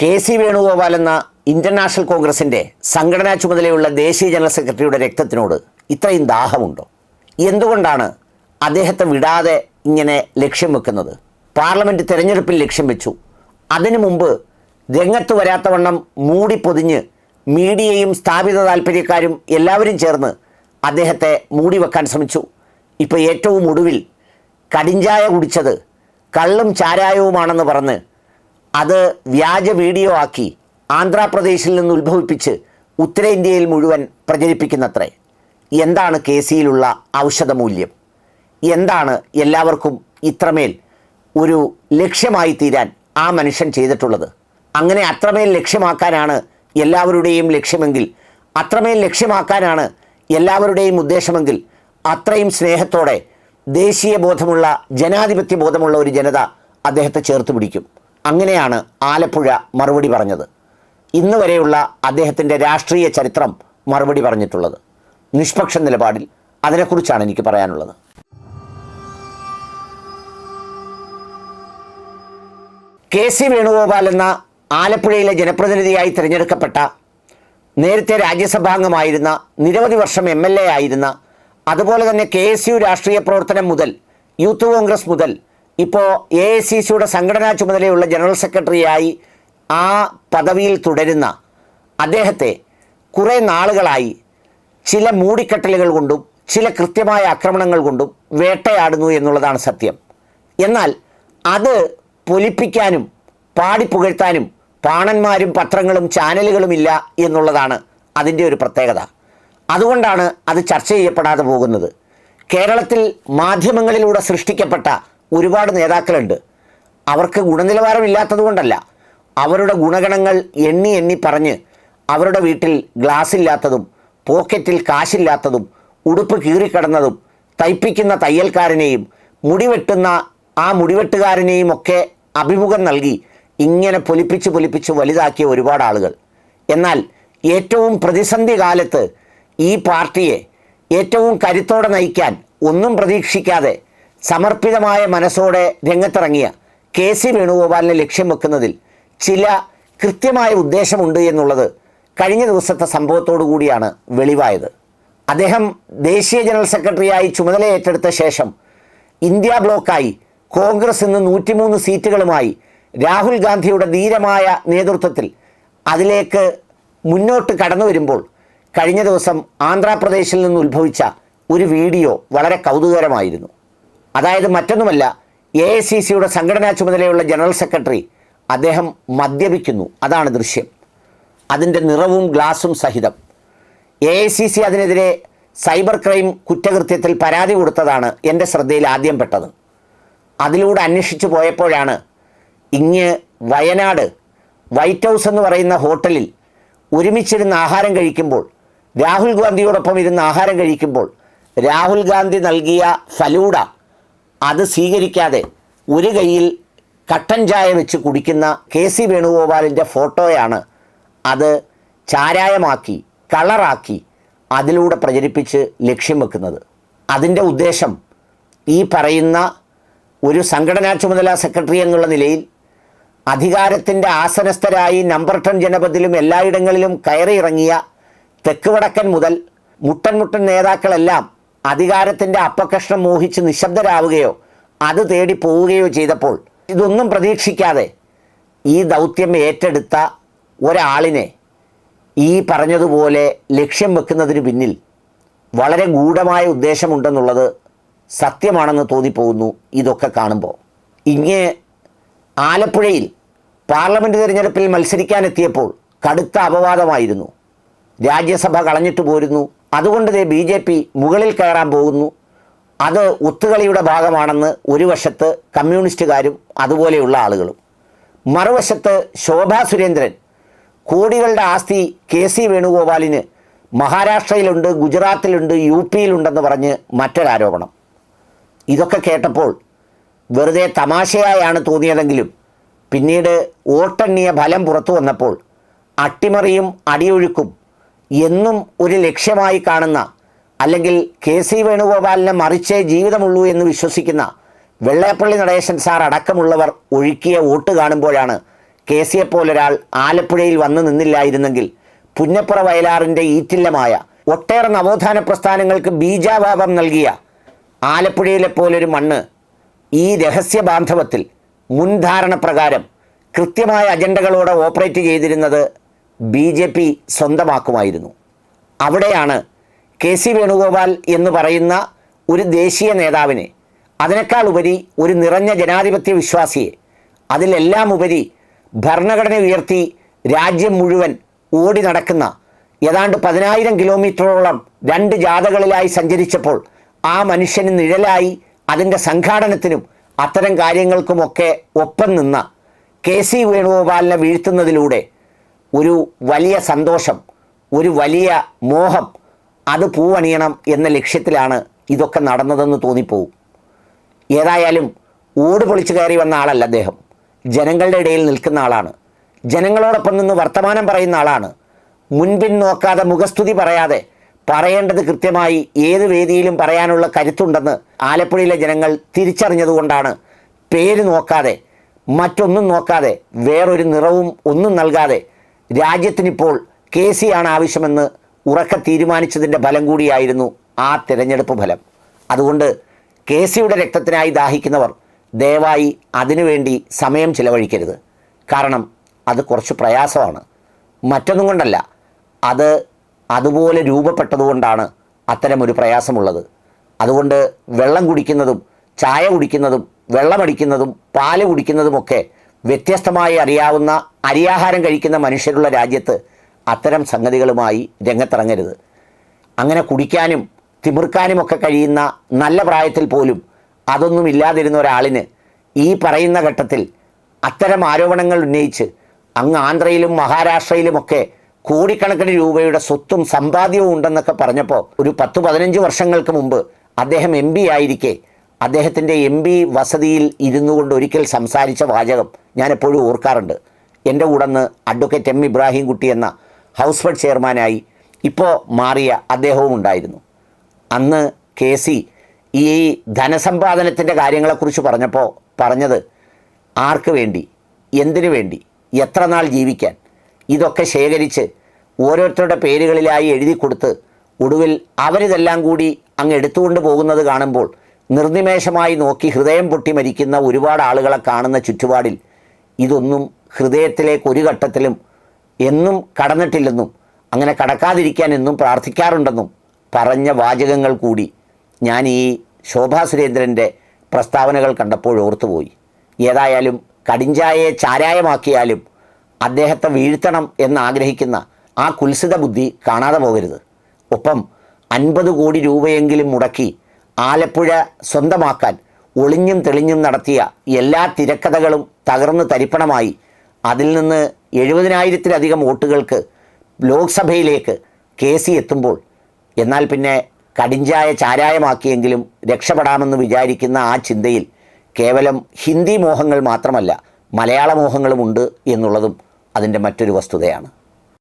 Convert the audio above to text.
K C Venugopal എന്ന international കോൺഗ്രസിന്റെ സംഘടനാ ചുമതലയുള്ള ദേശീയ ജനറൽ സെക്രട്ടറിയുടെ രക്തത്തിനോട് ഇത്രയും ദാഹമുണ്ടോ? എന്തുകൊണ്ടാണ് അദ്ദേഹത്തെ വിടാതെ ഇങ്ങനെ ലക്ഷ്യം വെക്കുന്നത്? പാർലമെന്റ് തിരഞ്ഞെടുപ്പിൽ ലക്ഷ്യം വെച്ചു. അതിനു മുമ്പ് രംഗത്ത് വരാത്തവണ്ണം മൂടി പൊതിഞ്ഞ് മീഡിയയും സ്ഥാപിത താല്പര്യക്കാരും എല്ലാവരും ചേർന്ന് അദ്ദേഹത്തെ മൂടി വെക്കാൻ ശ്രമിച്ചു. ഇപ്പോൾ ഏറ്റവും ഒടുവിൽ കടിഞ്ചായ കുടിച്ചത് കള്ളും ചാരായവുമാണെന്ന് പറഞ്ഞ് അത് വ്യാജ വീഡിയോ ആക്കി ആന്ധ്രാപ്രദേശിൽ നിന്ന് ഉത്ഭവിപ്പിച്ച് ഉത്തരേന്ത്യയിൽ മുഴുവൻ പ്രചരിപ്പിക്കുന്നത്രേ. എന്താണ് കെ സിയിലുള്ള ഔഷധമൂല്യം? എന്താണ് എല്ലാവർക്കും ഇത്രമേൽ ഒരു ലക്ഷ്യമായി തീരാൻ ആ മനുഷ്യൻ ചെയ്തിട്ടുള്ളത്? അങ്ങനെ അത്രമേൽ ലക്ഷ്യമാക്കാനാണ് എല്ലാവരുടെയും ലക്ഷ്യമെങ്കിൽ അത്രമേൽ ലക്ഷ്യമാക്കാനാണ് എല്ലാവരുടെയും ഉദ്ദേശമെങ്കിൽ അത്രയും സ്നേഹത്തോടെ ദേശീയ ബോധമുള്ള ജനാധിപത്യ ബോധമുള്ള ഒരു ജനത അദ്ദേഹത്തെ ചേർത്ത് പിടിക്കും. അങ്ങനെയാണ് ആലപ്പുഴ മറുപടി പറഞ്ഞത്. ഇന്ന് വരെയുള്ള അദ്ദേഹത്തിന്റെ രാഷ്ട്രീയ ചരിത്രം മറുപടി പറഞ്ഞിട്ടുള്ളത്. നിഷ്പക്ഷ നിലപാടിൽ അതിനെക്കുറിച്ചാണ് എനിക്ക് പറയാനുള്ളത്. കെ സി വേണുഗോപാൽ എന്ന ആലപ്പുഴയിലെ ജനപ്രതിനിധിയായി തിരഞ്ഞെടുക്കപ്പെട്ട നേരത്തെ രാജ്യസഭാംഗമായിരുന്ന നിരവധി വർഷം എം എൽ എ ആയിരുന്ന അതുപോലെ തന്നെ കെ എസ് യു രാഷ്ട്രീയ പ്രവർത്തനം മുതൽ യൂത്ത് കോൺഗ്രസ് മുതൽ ഇപ്പോൾ എ ഐ സി സിയുടെ സംഘടനാ ചുമതലയുള്ള ജനറൽ സെക്രട്ടറിയായി ആ പദവിയിൽ തുടരുന്ന അദ്ദേഹത്തെ കുറേ നാളുകളായി ചില മൂടിക്കെട്ടലുകൾ കൊണ്ടും ചില കൃത്യമായ ആക്രമണങ്ങൾ കൊണ്ടും വേട്ടയാടുന്നു എന്നുള്ളതാണ് സത്യം. എന്നാൽ അത് പൊലിപ്പിക്കാനും പാടിപ്പുകഴ്ത്താനും പാണന്മാരും പത്രങ്ങളും ചാനലുകളും ഇല്ല എന്നുള്ളതാണ് അതിന്റെ ഒരു പ്രത്യേകത. അതുകൊണ്ടാണ് അത് ചർച്ച ചെയ്യപ്പെടാതെ പോകുന്നത്. കേരളത്തിൽ മാധ്യമങ്ങളിലൂടെ സൃഷ്ടിക്കപ്പെട്ട ഒരുപാട് നേതാക്കളുണ്ട്. അവർക്ക് ഗുണനിലവാരമില്ലാത്തത് കൊണ്ടല്ല അവരുടെ ഗുണഗണങ്ങൾ എണ്ണി എണ്ണി പറഞ്ഞ് അവരുടെ വീട്ടിൽ ഗ്ലാസ് ഇല്ലാത്തതും പോക്കറ്റിൽ കാശില്ലാത്തതും ഉടുപ്പ് കീറിക്കിടന്നതും തയ്പ്പിക്കുന്ന തയ്യൽക്കാരനെയും മുടിവെട്ടുന്ന ആ മുടിവെട്ടുകാരനെയും ഒക്കെ അഭിമുഖം നൽകി ഇങ്ങനെ പൊലിപ്പിച്ച് പൊലിപ്പിച്ച് വലുതാക്കിയ ഒരുപാട് ആളുകൾ. എന്നാൽ ഏറ്റവും പ്രതിസന്ധി കാലത്ത് ഈ പാർട്ടിയെ ഏറ്റവും കരുത്തോടെ നയിക്കാൻ ഒന്നും പ്രതീക്ഷിക്കാതെ സമർപ്പിതമായ മനസ്സോടെ രംഗത്തിറങ്ങിയ കെ സി വേണുഗോപാലിനെ ലക്ഷ്യം വെക്കുന്നതിൽ ചില കൃത്യമായ ഉദ്ദേശമുണ്ട് എന്നുള്ളത് കഴിഞ്ഞ ദിവസത്തെ സംഭവത്തോടു കൂടിയാണ് വെളിവായത്. അദ്ദേഹം ദേശീയ ജനറൽ സെക്രട്ടറിയായി ചുമതല ഏറ്റെടുത്ത ശേഷം ഇന്ത്യ ബ്ലോക്കായി കോൺഗ്രസ് ഇന്ന് നൂറ്റിമൂന്ന് സീറ്റുകളുമായി രാഹുൽ ഗാന്ധിയുടെ ധീരമായ നേതൃത്വത്തിൽ അതിലേക്ക് മുന്നോട്ട് കടന്നു വരുമ്പോൾ കഴിഞ്ഞ ദിവസം ആന്ധ്രാപ്രദേശിൽ നിന്ന് ഉത്ഭവിച്ച ഒരു വീഡിയോ വളരെ കൗതുകരമായിരുന്നു അതായത് മറ്റൊന്നുമല്ല എ ഐ സി സിയുടെ സംഘടനാ ചുമതലയുള്ള ജനറൽ സെക്രട്ടറി അദ്ദേഹം മദ്യപിക്കുന്നു. അതാണ് ദൃശ്യം. അതിന്റെ നിറവും ഗ്ലാസും സഹിതം. എ ഐ സി സി അതിനെതിരെ സൈബർ ക്രൈം കുറ്റകൃത്യത്തിൽ പരാതി കൊടുത്തതാണ് എന്റെ ശ്രദ്ധയിൽ ആദ്യം പെട്ടത്. അതിലൂടെ അന്വേഷിച്ചു പോയപ്പോഴാണ് ഇങ്ങ് വയനാട് വൈറ്റ് ഹൗസ് എന്ന് പറയുന്ന ഹോട്ടലിൽ ഒരുമിച്ചിരുന്ന് ആഹാരം കഴിക്കുമ്പോൾ രാഹുൽ ഗാന്ധിയോടൊപ്പം ഇരുന്ന് ആഹാരം കഴിക്കുമ്പോൾ രാഹുൽ ഗാന്ധി നൽകിയ ഫലൂഡ അത് സ്വീകരിക്കാതെ ഒരു കയ്യിൽ കട്ടൻ ചായ വെച്ച് കുടിക്കുന്ന കെ സി വേണുഗോപാലിന്റെ ഫോട്ടോയാണ് അത് ചാരായമാക്കി കളറാക്കി അതിലൂടെ പ്രചരിപ്പിച്ച് ലക്ഷ്യം വെക്കുന്നത്. അതിന്റെ ഉദ്ദേശം ഈ പറയുന്ന ഒരു സംഘടനാ ചുമതല സെക്രട്ടറി എന്നുള്ള നിലയിൽ അധികാരത്തിന്റെ ആസനസ്ഥരായി നമ്പർ ടെൻ ജനപദിലും എല്ലായിടങ്ങളിലും കയറിയിറങ്ങിയ തെക്ക് വടക്കൻ മുതൽ മുട്ടൻ മുട്ടൻ നേതാക്കളെല്ലാം അധികാരത്തിന്റെ അപ്പകഷ്ണം മോഹിച്ച് നിശബ്ദരാവുകയോ അത് തേടി പോവുകയോ ചെയ്തപ്പോൾ ഇതൊന്നും പ്രതീക്ഷിക്കാതെ ഈ ദൗത്യം ഏറ്റെടുത്ത ഒരാളിനെ ഈ പറഞ്ഞതുപോലെ ലക്ഷ്യം വെക്കുന്നതിന് പിന്നിൽ വളരെ ഗൂഢമായ ഉദ്ദേശമുണ്ടെന്നുള്ളത് സത്യമാണെന്ന് തോന്നിപ്പോകുന്നു ഇതൊക്കെ കാണുമ്പോൾ. ഇങ്ങ് ആലപ്പുഴയിൽ പാർലമെന്റ് തിരഞ്ഞെടുപ്പിൽ മത്സരിക്കാനെത്തിയപ്പോൾ കടുത്ത അപവാദമായിരുന്നു. രാജ്യസഭ കളഞ്ഞിട്ട് പോരുന്നു. അതുകൊണ്ട് ദേ ബി ജെ പി മുകളിൽ കയറാൻ പോകുന്നു. അത് ഒത്തുകളിയുടെ ഭാഗമാണെന്ന് ഒരു വശത്ത് കമ്മ്യൂണിസ്റ്റുകാരും അതുപോലെയുള്ള ആളുകളും. മറുവശത്ത് ശോഭാ സുരേന്ദ്രൻ കോടികളുടെ ആസ്തി കെ സി വേണുഗോപാലിന് മഹാരാഷ്ട്രയിലുണ്ട് ഗുജറാത്തിലുണ്ട് യു പിയിലുണ്ടെന്ന് പറഞ്ഞ് മറ്റൊരാരോപണം. ഇതൊക്കെ കേട്ടപ്പോൾ വെറുതെ തമാശയായാണ് തോന്നിയതെങ്കിലും പിന്നീട് വോട്ടെണ്ണിയ ഫലം പുറത്തു വന്നപ്പോൾ അട്ടിമറിയും അടിയൊഴുക്കും എന്നും ഒരു ലക്ഷ്യമായി കാണുന്ന അല്ലെങ്കിൽ കെ സി വേണുഗോപാലിനെ മറിച്ചേ ജീവിതമുള്ളൂ എന്ന് വിശ്വസിക്കുന്ന വെള്ളയപ്പള്ളി നടേശൻ സാർ അടക്കമുള്ളവർ ഒഴുക്കിയ വോട്ട് കാണുമ്പോഴാണ് കെ സിയെ പോലൊരാൾ ആലപ്പുഴയിൽ വന്നു നിന്നില്ലായിരുന്നെങ്കിൽ പുന്നപ്പുറ വയലാറിന്റെ ഈറ്റില്ലമായ ഒട്ടേറെ നവോത്ഥാന പ്രസ്ഥാനങ്ങൾക്ക് ബീജാഭാവം നൽകിയ ആലപ്പുഴയിലെ പോലൊരു മണ്ണ് ഈ രഹസ്യ ബാന്ധവത്തിൽ മുൻധാരണ പ്രകാരം കൃത്യമായ അജണ്ടകളോടെ ഓപ്പറേറ്റ് ചെയ്തിരുന്നത് ബി ജെ പി സ്വന്തമാക്കുമായിരുന്നു. അവിടെയാണ് കെ സി വേണുഗോപാൽ എന്ന് പറയുന്ന ഒരു ദേശീയ നേതാവിനെ അതിനേക്കാൾ ഉപരി ഒരു നിറഞ്ഞ ജനാധിപത്യ വിശ്വാസിയെ അതിലെല്ലാം ഉപരി ഭരണഘടന ഉയർത്തി രാജ്യം മുഴുവൻ ഓടി നടക്കുന്ന ഏതാണ്ട് പതിനായിരം കിലോമീറ്ററോളം രണ്ട് ജാഥകളിലായി സഞ്ചരിച്ചപ്പോൾ ആ മനുഷ്യന് നിഴലായി അതിന്റെ സംഘാടനത്തിനും അത്തരം കാര്യങ്ങൾക്കുമൊക്കെ ഒപ്പം നിന്ന കെ സി വേണുഗോപാലിനെ വീഴ്ത്തുന്നതിലൂടെ ഒരു വലിയ സന്തോഷം ഒരു വലിയ മോഹം അത് പൂവണിയണം എന്ന ലക്ഷ്യത്തിലാണ് ഇതൊക്കെ നടന്നതെന്ന് തോന്നിപ്പോവും. ഏതായാലും ഓട് പൊളിച്ചു കയറി വന്ന ആളല്ല അദ്ദേഹം. ജനങ്ങളുടെ ഇടയിൽ നിൽക്കുന്ന ആളാണ്. ജനങ്ങളോടൊപ്പം നിന്ന് വർത്തമാനം പറയുന്ന ആളാണ്. മുൻപിൻ നോക്കാതെ മുഖസ്തുതി പറയാതെ പറയേണ്ടത് കൃത്യമായി ഏത് വേദിയിലും പറയാനുള്ള കരുത്തുണ്ടെന്ന് ആലപ്പുഴയിലെ ജനങ്ങൾ തിരിച്ചറിഞ്ഞതുകൊണ്ടാണ് പേര് നോക്കാതെ മറ്റൊന്നും നോക്കാതെ വേറൊരു നിറവും ഒന്നും നൽകാതെ രാജ്യത്തിനിപ്പോൾ കെ സി ആണ് ആവശ്യമെന്ന് ഉറക്ക തീരുമാനിച്ചതിന്റെ ഫലം കൂടിയായിരുന്നു ആ തിരഞ്ഞെടുപ്പ് ഫലം. അതുകൊണ്ട് കെ സിയുടെ രക്തത്തിനായി ദാഹിക്കുന്നവർ ദയവായി അതിനുവേണ്ടി സമയം ചിലവഴിക്കരുത്. കാരണം അത് കുറച്ച് പ്രയാസമാണ്. മറ്റൊന്നും കൊണ്ടല്ല അത് അതുപോലെ രൂപപ്പെട്ടതുകൊണ്ടാണ് അത്തരമൊരു പ്രയാസമുള്ളത്. അതുകൊണ്ട് വെള്ളം കുടിക്കുന്നതും ചായ കുടിക്കുന്നതും വെള്ളമടിക്കുന്നതും പാൽ കുടിക്കുന്നതുമൊക്കെ വ്യത്യസ്തമായി അറിയാവുന്ന അരിയാഹാരം കഴിക്കുന്ന മനുഷ്യരുള്ള രാജ്യത്ത് അത്തരം സംഗതികളുമായി രംഗത്തിറങ്ങരുത്. അങ്ങനെ കുടിക്കാനും തിമിർക്കാനുമൊക്കെ കഴിയുന്ന നല്ല പ്രായത്തിൽ പോലും അതൊന്നും ഇല്ലാതിരുന്ന ഒരാളിന് ഈ പറയുന്ന ഘട്ടത്തിൽ അത്തരം ആരോപണങ്ങൾ ഉന്നയിച്ച് അങ്ങ് ആന്ധ്രയിലും മഹാരാഷ്ട്രയിലുമൊക്കെ കോടിക്കണക്കിന് രൂപയുടെ സ്വത്തും സമ്പാദ്യവും ഉണ്ടെന്നൊക്കെ പറഞ്ഞപ്പോൾ ഒരു പത്ത് പതിനഞ്ച് വർഷങ്ങൾക്ക് മുമ്പ് അദ്ദേഹം എം പി ആയിരിക്കെ അദ്ദേഹത്തിന്റെ എം പി വസതിയിൽ ഇരുന്നു കൊണ്ട് ഒരിക്കൽ സംസാരിച്ച വാചകം ഞാൻ എപ്പോഴും ഓർക്കാറുണ്ട്. എന്റെ കൂടെന്ന് അഡ്വക്കേറ്റ് എം ഇബ്രാഹിം കുട്ടി എന്ന ഹൗസ് ഫെഡ് ചെയർമാനായി ഇപ്പോൾ മാറിയ അദ്ദേഹവും ഉണ്ടായിരുന്നു. അന്ന് കെ സി ഈ ധനസമ്പാദനത്തിന്റെ കാര്യങ്ങളെക്കുറിച്ച് പറഞ്ഞപ്പോൾ പറഞ്ഞത് ആർക്ക് വേണ്ടി? എന്തിനു വേണ്ടി? എത്ര നാൾ ജീവിക്കാൻ? ഇതൊക്കെ ശേഖരിച്ച് ഓരോരുത്തരുടെ പേരുകളിലായി എഴുതി കൊടുത്ത് ഒടുവിൽ അവരിതെല്ലാം കൂടി അങ്ങ് എടുത്തുകൊണ്ട് പോകുന്നത് കാണുമ്പോൾ നിർനിമേഷമായി നോക്കി ഹൃദയം പൊട്ടി മരിക്കുന്ന ഒരുപാട് ആളുകളെ കാണുന്ന ചുറ്റുപാടിൽ ഇതൊന്നും ഹൃദയത്തിലേക്ക് ഒരു ഘട്ടത്തിലും എന്നും കടന്നിട്ടില്ലെന്നും അങ്ങനെ കടക്കാതിരിക്കാൻ എന്നും പ്രാർത്ഥിക്കാറുണ്ടെന്നും പറഞ്ഞ വാചകങ്ങൾ കൂടി ഞാൻ ഈ ശോഭാ സുരേന്ദ്രന്റെ പ്രസ്താവനകൾ കണ്ടപ്പോൾ ഓർത്തുപോയി. ഏതായാലും കടിഞ്ചായയെ ചാരായമാക്കിയാലും അദ്ദേഹത്തെ വീഴ്ത്തണം എന്നാഗ്രഹിക്കുന്ന ആ കുൽസിത ബുദ്ധി കാണാതെ പോകരുത്. ഒപ്പം അൻപത് കോടി രൂപയെങ്കിലും മുടക്കി ആലപ്പുഴ സ്വന്തമാക്കാൻ ഒളിഞ്ഞും തെളിഞ്ഞും നടത്തിയ എല്ലാ തിരക്കഥകളും തകർന്നു തരിപ്പണമായി അതിൽ നിന്ന് എഴുപതിനായിരത്തിലധികം വോട്ടുകൾക്ക് ലോക്സഭയിലേക്ക് കെ സി എത്തുമ്പോൾ എന്നാൽ പിന്നെ കടിഞ്ചായ ചാരായമാക്കിയെങ്കിലും രക്ഷപ്പെടാമെന്ന് വിചാരിക്കുന്ന ആ ചിന്തയിൽ കേവലം ഹിന്ദി മോഹങ്ങൾ മാത്രമല്ല മലയാള മോഹങ്ങളുമുണ്ട് എന്നുള്ളതും അതിന്റെ മറ്റൊരു വസ്തുതയാണ്.